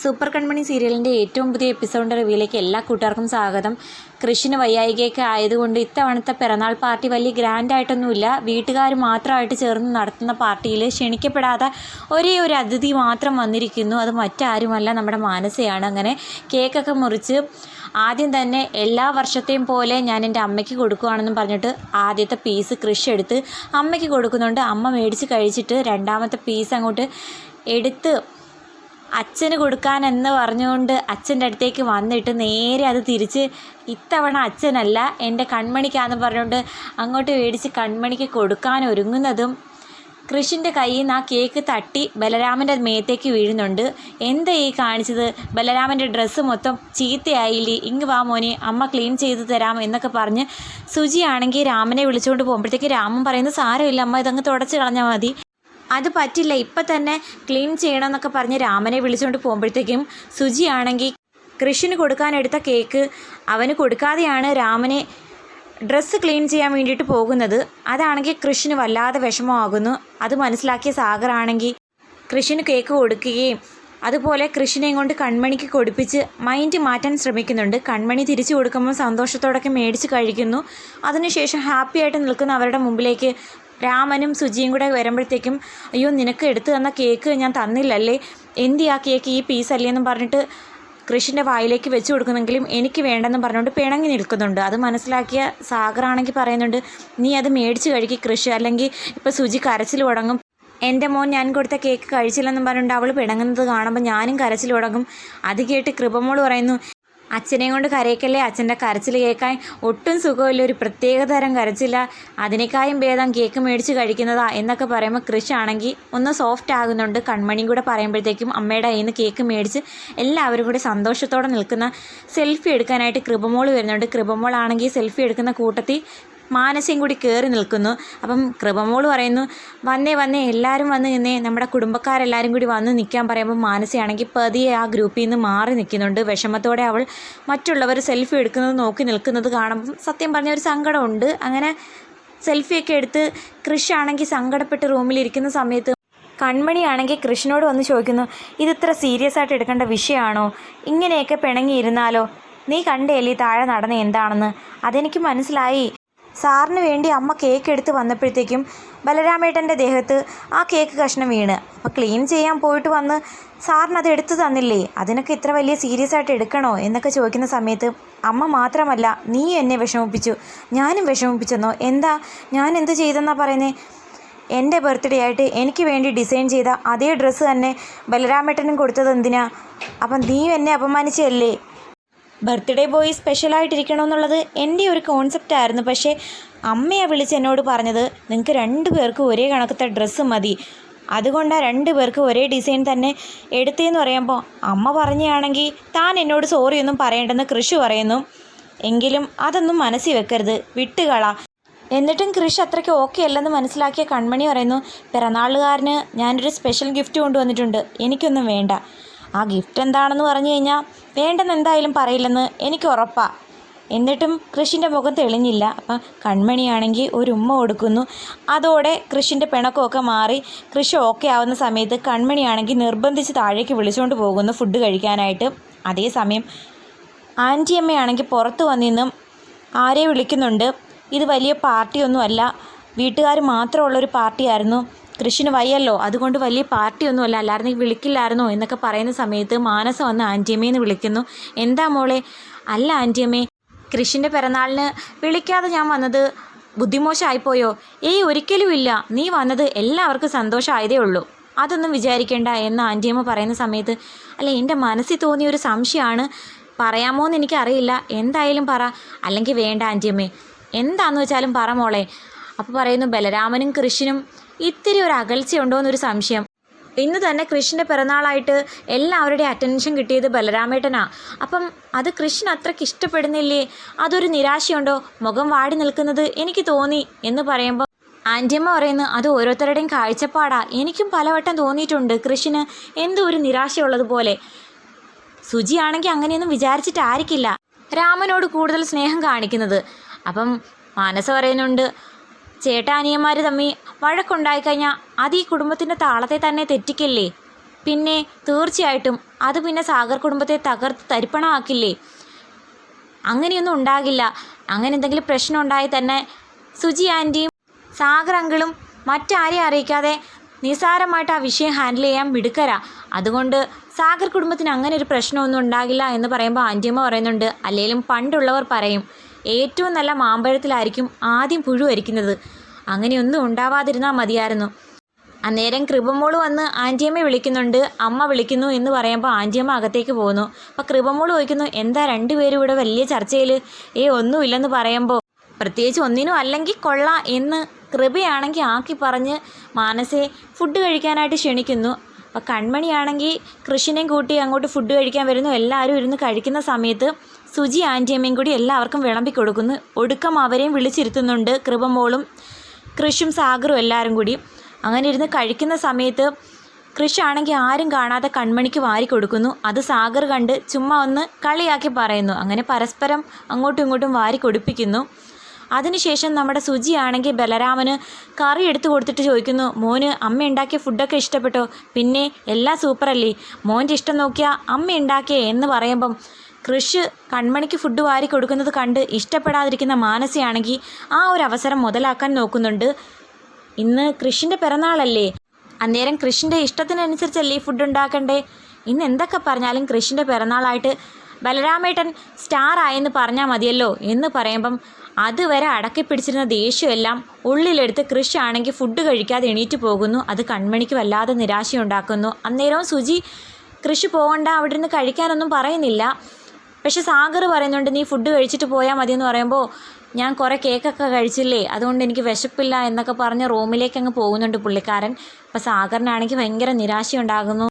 Super കൺമണി സീരിയലിന്റെ ഏറ്റവും പുതിയ എപ്പിസോഡിന്റെ റിവ്യൂയിലേക്ക് എല്ലാ കൂട്ടുകാർക്കും സ്വാഗതം. കൃഷിന് വയ്യായികയൊക്കെ ആയതുകൊണ്ട് ഇത്തവണത്തെ പിറന്നാൾ പാർട്ടി വലിയ ഗ്രാൻഡായിട്ടൊന്നുമില്ല വീട്ടുകാർ മാത്രമായിട്ട് ചേർന്ന് നടത്തുന്ന പാർട്ടിയിൽ ക്ഷണിക്കപ്പെടാതെ ഒരേ ഒരു അതിഥി മാത്രം വന്നിരിക്കുന്നു. അത് മറ്റാരുമല്ല നമ്മുടെ മാനസയാണ്. അങ്ങനെ കേക്കൊക്കെ മുറിച്ച് ആദ്യം തന്നെ എല്ലാ വർഷത്തെയും പോലെ ഞാൻ എന്റെ അമ്മയ്ക്ക് കൊടുക്കുകയാണെന്നും പറഞ്ഞിട്ട് ആദ്യത്തെ പീസ് കൃഷി എടുത്ത് അമ്മയ്ക്ക് കൊടുക്കുന്നുണ്ട്. അമ്മ മേടിച്ച് കഴിച്ചിട്ട് രണ്ടാമത്തെ പീസ് അങ്ങോട്ട് എടുത്ത് അച്ഛന് കൊടുക്കാൻ എന്ന് പറഞ്ഞുകൊണ്ട് അച്ഛന്റെ അടുത്തേക്ക് വന്നിട്ട് നേരെ അത് തിരിച്ച് ഇത്തവണ അച്ഛനല്ല എന്റെ കൺമണിക്കാന്ന് പറഞ്ഞുകൊണ്ട് അങ്ങോട്ട് മേടിച്ച് കൺമണിക്ക് കൊടുക്കാൻ ഒരുങ്ങുന്നതും കൃഷിന്റെ കയ്യിൽ നിന്ന് ആ കേക്ക് തട്ടി ബലരാമന്റെ മേത്തേക്ക് വീഴുന്നുണ്ട്. എന്താ ഈ കാണിച്ചത്? ബലരാമന്റെ ഡ്രസ്സ് മൊത്തം ചീത്തയായില്ലേ? ഇങ്ങ് വാ മോനെ അമ്മ ക്ലീൻ ചെയ്ത് തരാം എന്നൊക്കെ പറഞ്ഞ് സുജിയാണെങ്കിൽ രാമനെ വിളിച്ചുകൊണ്ട് പോകുമ്പോഴത്തേക്ക് രാമൻ പറയുന്നത് സാരമില്ല അമ്മ ഇതങ്ങ് തുടച്ച് കളഞ്ഞാൽ മതി. അത് പറ്റില്ല. ഇപ്പം തന്നെ ക്ലീൻ ചെയ്യണമെന്നൊക്കെ പറഞ്ഞ് രാമനെ വിളിച്ചുകൊണ്ട് പോകുമ്പോഴത്തേക്കും സുജിയാണെങ്കിൽ കൃഷിന് കൊടുക്കാനെടുത്ത കേക്ക് അവന് കൊടുക്കാതെയാണ് രാമനെ ഡ്രസ്സ് ക്ലീൻ ചെയ്യാൻ വേണ്ടിയിട്ട് പോകുന്നത്. അതാണെങ്കിൽ കൃഷിന് വല്ലാതെ വിഷമമാകുന്നു. അത് മനസ്സിലാക്കിയ സാഗറാണെങ്കിൽ കൃഷിന് കേക്ക് കൊടുക്കുകയും അതുപോലെ കൃഷിനെയും കൊണ്ട് കൺമണിക്ക് കൊടുപ്പിച്ച് മൈൻഡ് മാറ്റാൻ ശ്രമിക്കുന്നുണ്ട്. കൺമണി തിരിച്ചു കൊടുക്കുമ്പോൾ സന്തോഷത്തോടൊക്കെ മേടിച്ച് കഴിക്കുന്നു. അതിനുശേഷം ഹാപ്പി ആയിട്ട് നിൽക്കുന്ന അവരുടെ മുമ്പിലേക്ക് രാമനും സുജിയും കൂടെ വരുമ്പോഴത്തേക്കും അയ്യോ നിനക്ക് എടുത്തു തന്ന കേക്ക് ഞാൻ തന്നില്ലല്ലേ? എന്തി കേക്ക് ഈ പീസല്ലേ എന്നും പറഞ്ഞിട്ട് കൃഷിന്റെ വായിലേക്ക് വെച്ച് കൊടുക്കുന്നെങ്കിലും എനിക്ക് വേണ്ടെന്ന് പറഞ്ഞുകൊണ്ട് പിണങ്ങി നിൽക്കുന്നുണ്ട്. അത് മനസ്സിലാക്കിയ സാഗറാണെങ്കിൽ പറയുന്നുണ്ട് നീ അത് മേടിച്ച് കഴിക്കി കൃഷി. അല്ലെങ്കിൽ ഇപ്പോൾ സുജി കരച്ചിൽ തുടങ്ങും. എന്റെ മോൻ ഞാൻ കൊടുത്ത കേക്ക് കഴിച്ചില്ലെന്നും പറഞ്ഞുകൊണ്ട് അവൾ പിണങ്ങുന്നത് കാണുമ്പോൾ ഞാനും കരച്ചിൽ തുടങ്ങും. അത് കേട്ട് കൃപമോൾ പറയുന്നു അച്ഛനെയും കൊണ്ട് കരയിക്കല്ലേ? അച്ഛന്റെ കരച്ചിൽ കേൾക്കാൻ ഒട്ടും സുഖമില്ല. ഒരു പ്രത്യേക തരം കരച്ചില്ല അതിനേക്കായും ഭേദം കേക്ക് മേടിച്ച് കഴിക്കുന്നതാ എന്നൊക്കെ പറയുമ്പോൾ കൃഷിയാണെങ്കിൽ ഒന്ന് സോഫ്റ്റ് ആകുന്നുണ്ട്. കൺമണിയും കൂടെ പറയുമ്പോഴത്തേക്കും അമ്മയുടെ കയ്യിൽ നിന്ന് കേക്ക് മേടിച്ച് എല്ലാവരും കൂടി സന്തോഷത്തോടെ നിൽക്കുന്ന സെൽഫി എടുക്കാനായിട്ട് കൃപമോൾ വരുന്നുണ്ട്. കൃപമോൾ ആണെങ്കിൽ സെൽഫി എടുക്കുന്ന കൂട്ടത്തിൽ മാനസയും കൂടി കയറി നിൽക്കുന്നു. അപ്പം കൃപമോൾ പറയുന്നു വന്നേ വന്നേ എല്ലാവരും വന്ന് നിന്നേ. നമ്മുടെ കുടുംബക്കാരെല്ലാവരും കൂടി വന്ന് നിൽക്കാൻ പറയുമ്പോൾ മാനസയാണെങ്കിൽ പതിയെ ആ ഗ്രൂപ്പിൽ നിന്ന് മാറി നിൽക്കുന്നുണ്ട്. വിഷമത്തോടെ അവൾ മറ്റുള്ളവർ സെൽഫി എടുക്കുന്നത് നോക്കി നിൽക്കുന്നത് കാണുമ്പം സത്യം പറഞ്ഞ ഒരു സങ്കടമുണ്ട്. അങ്ങനെ സെൽഫിയൊക്കെ എടുത്ത് കൃഷാണെങ്കിൽ സങ്കടപ്പെട്ട് റൂമിലിരിക്കുന്ന സമയത്ത് കൺമണിയാണെങ്കിൽ കൃഷ്ണനോട് വന്ന് ചോദിക്കുന്നു ഇതിത്ര സീരിയസ് ആയിട്ട് എടുക്കേണ്ട വിഷയമാണോ? ഇങ്ങനെയൊക്കെ പിണങ്ങിയിരുന്നാലോ? നീ കണ്ടേലി താഴെ നടന്ന എന്താണെന്ന്? അതെനിക്ക് മനസ്സിലായി. സാറിന് വേണ്ടി അമ്മ കേക്ക് എടുത്ത് വന്നപ്പോഴത്തേക്കും ബലരാമേട്ടന്റെ ദേഹത്ത് ആ കേക്ക് കഷ്ണം വീണ്. അപ്പോൾ ക്ലീൻ ചെയ്യാൻ പോയിട്ട് വന്ന് സാറിന് അത് എടുത്തു തന്നില്ലേ? അതിനൊക്കെ ഇത്ര വലിയ സീരിയസ് ആയിട്ട് എടുക്കണോ? എന്നൊക്കെ ചോദിക്കുന്ന സമയത്ത് അമ്മ മാത്രമല്ല നീ എന്നെ വിഷമിപ്പിച്ചു. ഞാനും വിഷമിപ്പിച്ചെന്നോ? എന്താ? ഞാൻ എന്ത് ചെയ്തെന്നാ പറയുന്നേ? എന്റെ ബർത്ത്ഡേ ആയിട്ട് എനിക്ക് വേണ്ടി ഡിസൈൻ ചെയ്ത അതേ ഡ്രസ്സ് തന്നെ ബലരാമേട്ടനും കൊടുത്തത് എന്തിനാ? അപ്പം നീ എന്നെ അപമാനിച്ചല്ലേ ബർത്ത്ഡേ ബോയ് സ്പെഷ്യലായിട്ടിരിക്കണമെന്നുള്ളത് എന്റെ ഒരു കോൺസെപ്റ്റ് ആയിരുന്നു. പക്ഷേ അമ്മയെ വിളിച്ച് എന്നോട് പറഞ്ഞത് നിങ്ങൾക്ക് രണ്ട് പേർക്കും ഒരേ കണക്കത്തെ ഡ്രസ്സ് മതി. അതുകൊണ്ടാണ് രണ്ട് പേർക്ക് ഒരേ ഡിസൈൻ തന്നെ എടുത്തതെന്ന് പറയുമ്പോൾ അമ്മ പറഞ്ഞാണെങ്കിൽ താൻ എന്നോട് സോറി ഒന്നും പറയേണ്ടെന്ന് കൃഷി പറയുന്നു. എങ്കിലും അതൊന്നും മനസ്സിൽ വെക്കരുത്. വിട്ടുകള. എന്നിട്ടും കൃഷി അത്രയ്ക്ക് ഓക്കെ അല്ലെന്ന് മനസ്സിലാക്കിയ കൺമണി പറയുന്നു പിറന്നാളുകാരന് ഞാനൊരു സ്പെഷ്യൽ ഗിഫ്റ്റ് കൊണ്ടുവന്നിട്ടുണ്ട്. എനിക്കൊന്നും വേണ്ട. ആ ഗിഫ്റ്റ് എന്താണെന്ന് പറഞ്ഞു കഴിഞ്ഞാൽ വേണ്ടെന്ന് എന്തായാലും പറയില്ലെന്ന് എനിക്ക് ഉറപ്പാണ് എന്നിട്ടും കൃഷിന്റെ മുഖം തെളിഞ്ഞില്ല. അപ്പം കൺമണിയാണെങ്കിൽ ഒരു ഉമ്മ കൊടുക്കുന്നു. അതോടെ കൃഷിന്റെ പിണക്കമൊക്കെ മാറി കൃഷി ഓക്കെ ആവുന്ന സമയത്ത് കൺമണിയാണെങ്കിൽ നിർബന്ധിച്ച് താഴേക്ക് വിളിച്ചുകൊണ്ട് പോകുന്നു ഫുഡ് കഴിക്കാനായിട്ട്. അതേസമയം ആന്റിയമ്മയാണെങ്കിൽ പുറത്ത് വന്നിന്നും ആരെ വിളിക്കുന്നുണ്ട്. ഇത് വലിയ പാർട്ടിയൊന്നുമല്ല. വീട്ടുകാർ മാത്രമുള്ളൊരു പാർട്ടിയായിരുന്നു. കൃഷിന് വയ്യല്ലോ. അതുകൊണ്ട് വലിയ പാർട്ടിയൊന്നുമല്ല. അല്ലായിരുന്നെങ്കിൽ വിളിക്കില്ലായിരുന്നോ? എന്നൊക്കെ പറയുന്ന സമയത്ത് മാനസ വന്ന് ആന്റിയമ്മയെന്ന് വിളിക്കുന്നു. എന്താ മോളെ? അല്ല ആന്റിയമ്മേ കൃഷിന്റെ പിറന്നാളിന് വിളിക്കാതെ ഞാൻ വന്നത് ബുദ്ധിമോശമായിപ്പോയോ ഏയ് ഒരിക്കലും ഇല്ല. നീ വന്നത് എല്ലാവർക്കും സന്തോഷമായതേ ഉള്ളൂ. അതൊന്നും വിചാരിക്കേണ്ട എന്ന് ആന്റിയമ്മ പറയുന്ന സമയത്ത് അല്ല എന്റെ മനസ്സിൽ തോന്നിയ ഒരു സംശയമാണ്. പറയാമോ എന്ന് എനിക്കറിയില്ല. എന്തായാലും പറ. അല്ലെങ്കിൽ വേണ്ട ആന്റിയമ്മേ. എന്താണെന്ന് വെച്ചാലും പറ മോളെ. അപ്പോൾ പറയുന്നു ബലരാമനും കൃഷ്ണനും ഇത്തിരി ഒരു അകൽച്ചയുണ്ടോ എന്നൊരു സംശയം. ഇന്ന് തന്നെ കൃഷ്ണന്റെ പിറന്നാളായിട്ട് എല്ലാവരുടെയും അറ്റൻഷൻ കിട്ടിയത് ബലരാമേട്ടനാ. അപ്പം അത് കൃഷ്ണൻ അത്രയ്ക്ക് ഇഷ്ടപ്പെടുന്നില്ലേ? അതൊരു നിരാശയുണ്ടോ? മുഖം വാടി നിൽക്കുന്നത് എനിക്ക് തോന്നി എന്ന് പറയുമ്പോൾ ആന്റിയമ്മ പറയുന്നു അത് ഓരോരുത്തരുടെയും കാഴ്ചപ്പാടാ. എനിക്കും പലവട്ടം തോന്നിയിട്ടുണ്ട് കൃഷിന് എന്തോ ഒരു നിരാശയുള്ളതുപോലെ. സുജിയാണെങ്കിൽ അങ്ങനെയൊന്നും വിചാരിച്ചിട്ടായിരിക്കില്ല. രാമനോട് കൂടുതൽ സ്നേഹം കാണിക്കുന്നത്. അപ്പം മാനസ പറയുന്നുണ്ട് ചേട്ടാനിയന്മാർ തമ്മിൽ വഴക്കുണ്ടായി കഴിഞ്ഞാൽ അത് ഈ കുടുംബത്തിന്റെ താളത്തെ തന്നെ തെറ്റിക്കല്ലേ? പിന്നെ തീർച്ചയായിട്ടും അത് പിന്നെ സാഗർ കുടുംബത്തെ തകർത്ത് തരിപ്പണമാക്കില്ലേ? അങ്ങനെയൊന്നും ഉണ്ടാകില്ല. അങ്ങനെ എന്തെങ്കിലും പ്രശ്നം ഉണ്ടായി തന്നെ സുജി ആന്റിയും സാഗർ അങ്കിളും മറ്റാരെയും അറിയിക്കാതെ നിസ്സാരമായിട്ട് ആ വിഷയം ഹാൻഡിൽ ചെയ്യാൻ മിടുക്കരാ. അതുകൊണ്ട് സാഗർ കുടുംബത്തിന് അങ്ങനെ ഒരു പ്രശ്നമൊന്നും ഉണ്ടാകില്ല എന്ന് പറയുമ്പോൾ ആന്റിയമ്മ പറയുന്നുണ്ട് അല്ലെങ്കിലും പണ്ടുള്ളവർ പറയും ഏറ്റവും നല്ല മാമ്പഴത്തിലായിരിക്കും ആദ്യം പുഴു അരിക്കുന്നത്. അങ്ങനെയൊന്നും ഉണ്ടാവാതിരുന്നാൽ മതിയായിരുന്നു. അന്നേരം കൃപമോൾ വന്ന് ആന്റിയമ്മയെ വിളിക്കുന്നുണ്ട്. അമ്മ വിളിക്കുന്നു എന്ന് പറയുമ്പോൾ ആന്റിയമ്മ അകത്തേക്ക് പോകുന്നു. അപ്പോൾ കൃപമോൾ ചോദിക്കുന്നു എന്താ രണ്ടുപേരും ഇവിടെ വലിയ ചർച്ചയിൽ ഏ ഒന്നുമില്ലെന്ന് പറയുമ്പോൾ പ്രത്യേകിച്ച് ഒന്നിനും അല്ലെങ്കിൽ കൊള്ള എന്ന് കൃപയാണെങ്കിൽ ആക്കി പറഞ്ഞ് മാനസെ ഫുഡ് കഴിക്കാനായിട്ട് ക്ഷണിക്കുന്നു. അപ്പോൾ കൺമണിയാണെങ്കിൽ കൃഷിനെയും കൂട്ടി അങ്ങോട്ട് ഫുഡ് കഴിക്കാൻ വരുന്നു. എല്ലാവരും ഇരുന്ന് കഴിക്കുന്ന സമയത്ത് സുജി ആന്റിയമ്മയും കൂടി എല്ലാവർക്കും വിളമ്പി കൊടുക്കുന്നു. ഒടുക്കം അവരെയും വിളിച്ചിരുത്തുന്നുണ്ട് കൃപമോളും കൃഷും സാഗറും എല്ലാവരും കൂടി. അങ്ങനെ ഇരുന്ന് കഴിക്കുന്ന സമയത്ത് കൃഷ് ആണെങ്കിൽ ആരും കാണാതെ കൺമണിക്ക് വാരി കൊടുക്കുന്നു. അത് സാഗർ കണ്ട് ചുമ്മാ ഒന്ന് കളിയാക്കി പറയുന്നു. അങ്ങനെ പരസ്പരം അങ്ങോട്ടും ഇങ്ങോട്ടും വാരി കൊടുപ്പിക്കുന്നു. അതിനുശേഷം നമ്മുടെ സുജിയാണെങ്കിൽ ബലരാമന് കറി എടുത്തു കൊടുത്തിട്ട് ചോദിക്കുന്നു മോന് അമ്മ ഉണ്ടാക്കിയ ഫുഡൊക്കെ ഇഷ്ടപ്പെട്ടോ? പിന്നെ എല്ലാം സൂപ്പറല്ലേ? മോന്റെ ഇഷ്ടം നോക്കിയാൽ അമ്മ ഉണ്ടാക്കിയേ? എന്ന് പറയുമ്പം കൃഷ് കൺമണിക്ക് ഫുഡ് വാരി കൊടുക്കുന്നത് കണ്ട് ഇഷ്ടപ്പെടാതിരിക്കുന്ന മാനസയാണെങ്കിൽ ആ ഒരു അവസരം മുതലാക്കാൻ നോക്കുന്നുണ്ട്. ഇന്ന് കൃഷിന്റെ പിറന്നാളല്ലേ. അന്നേരം കൃഷിന്റെ ഇഷ്ടത്തിനനുസരിച്ചല്ലേ ഫുഡ് ഉണ്ടാക്കണ്ടേ? ഇന്ന് എന്തൊക്കെ പറഞ്ഞാലും കൃഷിന്റെ പിറന്നാളായിട്ട് ബലരാമേട്ടൻ സ്റ്റാർ ആയെന്ന് പറഞ്ഞാൽ മതിയല്ലോ എന്ന് പറയുമ്പം അതുവരെ അടക്കി പിടിച്ചിരുന്ന ദേഷ്യമെല്ലാം ഉള്ളിലെടുത്ത് കൃഷി ആണെങ്കിൽ ഫുഡ് കഴിക്കാതെ എണീറ്റ് പോകുന്നു. അത് കൺമണിക്ക് വല്ലാതെ നിരാശയുണ്ടാക്കുന്നു. അന്നേരവും സുജി കൃഷി പോകണ്ട അവിടെ നിന്ന് കഴിക്കാനൊന്നും പറയുന്നില്ല. പക്ഷെ സാഗർ പറയുന്നുണ്ട് നീ ഫുഡ് കഴിച്ചിട്ട് പോയാൽ മതി എന്ന് പറയുമ്പോൾ ഞാൻ കുറേ കേക്കൊക്കെ കഴിച്ചില്ലേ? അതുകൊണ്ട് എനിക്ക് വിശപ്പില്ല എന്നൊക്കെ പറഞ്ഞ് റൂമിലേക്ക് അങ്ങ് പോകുന്നുണ്ട് പുള്ളിക്കാരൻ. അപ്പോൾ സാഗറിനാണെങ്കിൽ ഭയങ്കര നിരാശയുണ്ടാകുന്നു.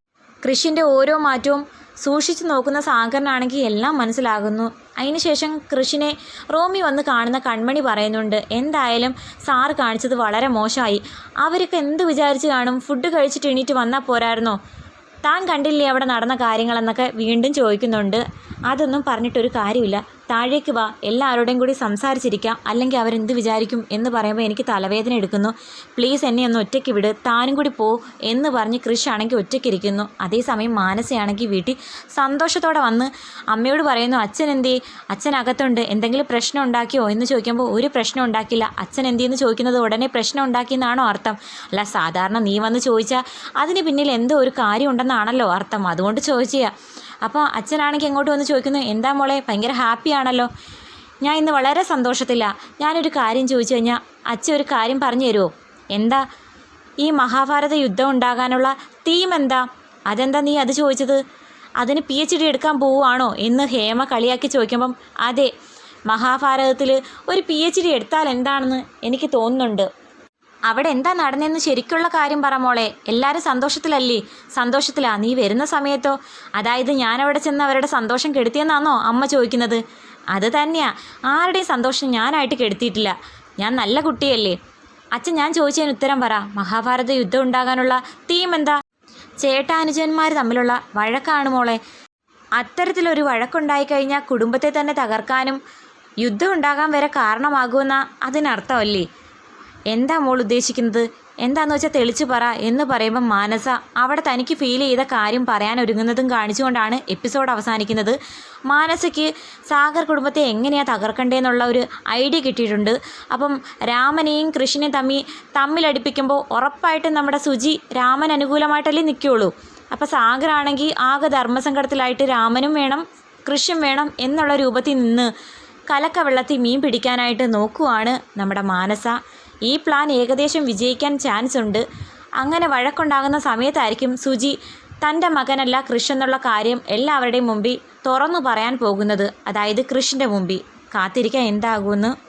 കൃഷിന്റെ ഓരോ മാറ്റവും സൂക്ഷിച്ചു നോക്കുന്ന സാഗറിനാണെങ്കിൽ എല്ലാം മനസ്സിലാകുന്നു. അതിനുശേഷം കൃഷിനെ റോമി വന്ന് കാണുന്ന കൺമണി പറയുന്നുണ്ട് എന്തായാലും സാർ കാണിച്ചത് വളരെ മോശമായി. അവരൊക്കെ എന്ത് വിചാരിച്ച് കാണും? ഫുഡ് കഴിച്ചിട്ട് എണീറ്റ് വന്നാൽ പോരായിരുന്നോ? താൻ കണ്ടില്ലേ അവിടെ നടന്ന കാര്യങ്ങളെന്നൊക്കെ വീണ്ടും ചോദിക്കുന്നുണ്ട്. അതൊന്നും പറഞ്ഞിട്ടൊരു കാര്യമില്ല. താഴേക്ക് വാ എല്ലാവരോടും കൂടി സംസാരിച്ചിരിക്കാം. അല്ലെങ്കിൽ അവരെന്ത് വിചാരിക്കും എന്ന് പറയുമ്പോൾ എനിക്ക് തലവേദന എടുക്കുന്നു. പ്ലീസ് എന്നെ ഒന്ന് ഒറ്റയ്ക്ക് വിട് താനും കൂടി പോ എന്ന് പറഞ്ഞ് കൃഷി ആണെങ്കിൽ ഒറ്റയ്ക്കിരിക്കുന്നു അതേസമയം മാനസയാണെങ്കിൽ വീട്ടിൽ സന്തോഷത്തോടെ വന്ന് അമ്മയോട് പറയുന്നു അച്ഛൻ എന്തേ അച്ഛൻ അകത്തുണ്ട്. എന്തെങ്കിലും പ്രശ്നം ഉണ്ടാക്കിയോ? എന്ന് ചോദിക്കുമ്പോൾ ഒരു പ്രശ്നം ഉണ്ടാക്കില്ല അച്ഛൻ എന്തിയെന്ന് ചോദിക്കുന്നത് ഉടനെ പ്രശ്നം ഉണ്ടാക്കിയെന്നാണോ അർത്ഥം. അല്ല സാധാരണ നീ വന്ന് ചോദിച്ചാൽ അതിന് പിന്നിൽ എന്തോ ഒരു കാര്യം ഉണ്ടെന്നാണല്ലോ അർത്ഥം. അതുകൊണ്ട് ചോദിച്ചാ അപ്പോൾ അച്ഛനാണെങ്കിൽ എങ്ങോട്ട് വന്ന് ചോദിക്കുന്നു എന്താ മോളെ ഭയങ്കര ഹാപ്പി ആണല്ലോ. ഞാൻ ഇന്ന് വളരെ സന്തോഷത്തില്ല ഞാനൊരു കാര്യം ചോദിച്ചു കഴിഞ്ഞാൽ അച്ഛൻ ഒരു കാര്യം പറഞ്ഞു തരുമോ എന്താ? ഈ മഹാഭാരത യുദ്ധം ഉണ്ടാകാനുള്ള തീം എന്താ? അതെന്താ നീ അത് ചോദിച്ചത്? അതിന് പി എച്ച് ഡി എടുക്കാൻ പോവുകയാണോ? എന്ന് ഹേമ കളിയാക്കി ചോദിക്കുമ്പം അതെ മഹാഭാരതത്തിൽ ഒരു പി എച്ച് ഡി എടുത്താൽ എന്താണെന്ന് എനിക്ക് തോന്നുന്നുണ്ട്. അവിടെ എന്താ നടന്നതെന്ന് ശരിക്കുള്ള കാര്യം പറ മോളെ. എല്ലാവരും സന്തോഷത്തിലല്ലേ? സന്തോഷത്തിലാ. നീ വരുന്ന സമയത്തോ? അതായത് ഞാനവിടെ ചെന്ന് അവരുടെ സന്തോഷം കെടുത്തിയെന്നാണോ അമ്മ ചോദിക്കുന്നത്? അത് തന്നെയാ. ആരുടെയും സന്തോഷം ഞാനായിട്ട് കെടുത്തിയിട്ടില്ല. ഞാൻ നല്ല കുട്ടിയല്ലേ. അച്ഛൻ ഞാൻ ചോദിച്ചതിന് ഉത്തരം പറ. മഹാഭാരത യുദ്ധം ഉണ്ടാകാനുള്ള തീം എന്താ? ചേട്ടാനുജന്മാർ തമ്മിലുള്ള വഴക്കാണ് മോളെ. അത്തരത്തിലൊരു വഴക്കുണ്ടായി കഴിഞ്ഞാൽ കുടുംബത്തെ തന്നെ തകർക്കാനും യുദ്ധം ഉണ്ടാകാൻ വരെ കാരണമാകുമെന്ന അതിനർത്ഥമല്ലേ? എന്താ മോൾ ഉദ്ദേശിക്കുന്നത്? എന്താന്ന് വെച്ചാൽ തെളിച്ചു പറ എന്ന് പറയുമ്പോൾ മാനസ അവിടെ തനിക്ക് ഫീൽ ചെയ്ത കാര്യം പറയാൻ ഒരുങ്ങുന്നതും കാണിച്ചുകൊണ്ടാണ് എപ്പിസോഡ് അവസാനിക്കുന്നത്. മാനസയ്ക്ക് സാഗർ കുടുംബത്തെ എങ്ങനെയാണ് തകർക്കണ്ടേന്നുള്ള ഒരു ഐഡിയ കിട്ടിയിട്ടുണ്ട്. അപ്പം രാമനെയും കൃഷ്ണനെയും തമ്മി തമ്മിലടിപ്പിക്കുമ്പോൾ ഉറപ്പായിട്ടും നമ്മുടെ സുജി രാമൻ അനുകൂലമായിട്ടല്ലേ നിൽക്കുകയുള്ളൂ അപ്പോൾ സാഗറാണെങ്കിൽ ആകെ ധർമ്മസങ്കടത്തിലായിട്ട് രാമനും വേണം കൃഷ്ണൻ വേണം എന്നുള്ള രൂപത്തിൽ നിന്ന് കലക്കവെള്ളത്തിൽ മീൻ പിടിക്കാനായിട്ട് നോക്കുവാണ് നമ്മുടെ മാനസ. ഈ പ്ലാൻ ഏകദേശം വിജയിക്കാൻ ചാൻസ് ഉണ്ട്. അങ്ങനെ വഴക്കുണ്ടാകുന്ന സമയത്തായിരിക്കും സുജി തന്റെ മകനല്ല കൃഷ് എന്നുള്ള കാര്യം എല്ലാവരുടെയും മുമ്പിൽ തുറന്നു പറയാൻ പോകുന്നത്. അതായത് കൃഷിന്റെ മുമ്പിൽ. കാത്തിരിക്കാൻ എന്താകുമെന്ന്